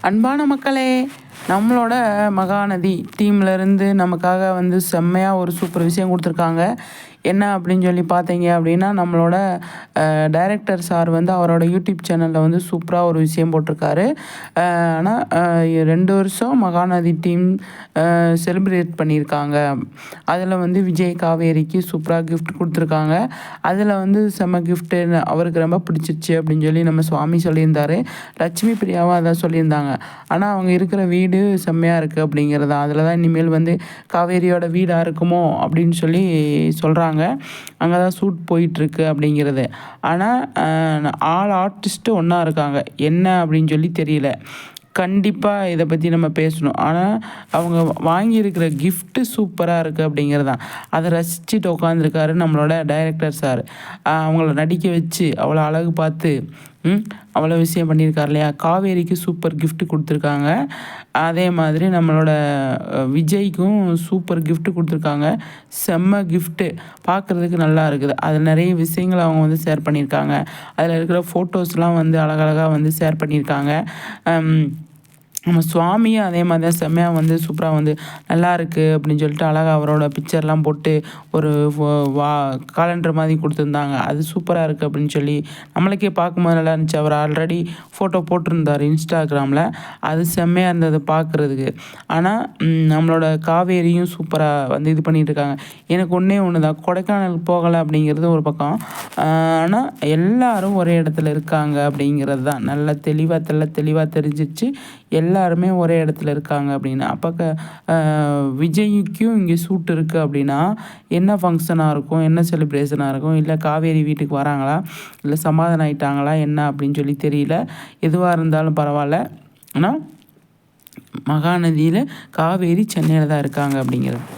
அன்பான மக்களே நம்மளோட மகாநதி டீம்லேருந்து நமக்காக வந்து செம்மையாக ஒரு சூப்பர் விஷயம் கொடுத்துருக்காங்க. என்ன அப்படின்னு சொல்லி பார்த்தீங்க அப்படின்னா நம்மளோட டைரக்டர் சார் வந்து அவரோட யூடியூப் சேனலில் வந்து சூப்பராக ஒரு விஷயம் போட்டிருக்காரு. ஆனால் ரெண்டு வருஷம் மகாநதி டீம் செலிப்ரேட் பண்ணியிருக்காங்க. அதில் வந்து விஜய் காவேரிக்கு சூப்பராக கிஃப்ட் கொடுத்துருக்காங்க. அதில் வந்து செம்ம கிஃப்ட்டு அவருக்கு ரொம்ப பிடிச்சிருச்சு அப்படின்னு சொல்லி நம்ம சுவாமி சொல்லியிருந்தார். லட்சுமி பிரியாவும் அதான் சொல்லியிருந்தாங்க. ஆனால் அவங்க இருக்கிற வீடு செம்மையாக இருக்குது அப்படிங்கிறது அதில் தான் இனிமேல் வந்து காவேரியோட வீடாக இருக்குமோ அப்படின்னு சொல்லி சொல்கிறாங்க அங்கே தான் ஷூட் போயிட்டுருக்கு அப்படிங்கிறது. ஆனால் ஆல் ஆர்டிஸ்ட்டு ஒன்றா இருக்காங்க. என்ன அப்படின்னு சொல்லி தெரியல. கண்டிப்பாக இதை பற்றி நம்ம பேசணும். ஆனால் அவங்க வாங்கியிருக்கிற கிஃப்ட்டு சூப்பராக இருக்குது அப்படிங்கிறது தான் அதை ரசிச்சுட்டு உட்காந்துருக்காரு நம்மளோட டைரக்டர் சார் அவங்கள நடிக்க வச்சு அவ்வளோ அழகு பார்த்து அவ்வளோ விஷயம் பண்ணியிருக்காரு இல்லையா? காவேரிக்கு சூப்பர் கிஃப்ட் கொடுத்துருக்காங்க. அதே மாதிரி நம்மளோட விஜய்க்கும் சூப்பர் கிஃப்ட் கொடுத்துருக்காங்க. செம்ம கிஃப்ட்டு பார்க்குறதுக்கு நல்லா இருக்குது. அதில் நிறைய விஷயங்கள் அவங்க வந்து ஷேர் பண்ணியிருக்காங்க. அதில் இருக்கிற ஃபோட்டோஸ்லாம் வந்து அழகழகாக வந்து ஷேர் பண்ணியிருக்காங்க. நம்ம சுவாமியும் அதே மாதிரி தான் செம்மையாக வந்து சூப்பராக வந்து நல்லா இருக்குது அப்படின்னு சொல்லிட்டு அழகாக அவரோட பிக்சர்லாம் போட்டு ஒரு வா காலண்டர் மாதிரி கொடுத்துருந்தாங்க. அது சூப்பராக இருக்குது அப்படின்னு சொல்லி நம்மளுக்கே பார்க்கும்போது நல்லா இருந்துச்சு. அவர் ஆல்ரெடி ஃபோட்டோ போட்டிருந்தார் இன்ஸ்டாகிராமில். அது செம்மையாக இருந்தது பார்க்குறதுக்கு. ஆனால் நம்மளோட காவேரியும் சூப்பராக வந்து இது பண்ணிகிட்டு இருக்காங்க. எனக்கு ஒன்றே ஒன்று தான் கொடைக்கானல் போகலை அப்படிங்கிறது ஒரு பக்கம். ஆனால் எல்லோரும் ஒரே இடத்துல இருக்காங்க அப்படிங்கிறது தான். நல்ல தெளிவாக தெல்ல தெளிவாக தெரிஞ்சிச்சு. எல்லாருமே ஒரே இடத்துல இருக்காங்க அப்படின்னு. அப்போ க விஜய்க்கும் இங்கே சூட் இருக்குது அப்படின்னா என்ன ஃபங்க்ஷனாக இருக்கும்? என்ன செலிப்ரேஷனாக இருக்கும்? இல்லை காவேரி வீட்டுக்கு வராங்களா? இல்லை சமாதானம் ஆயிட்டாங்களா? என்ன அப்படின்னு சொல்லி தெரியல. எதுவாக இருந்தாலும் பரவாயில்ல. ஆனால் மகாநதியில் காவேரி சென்னையில் தான் இருக்காங்க அப்படிங்கிறது.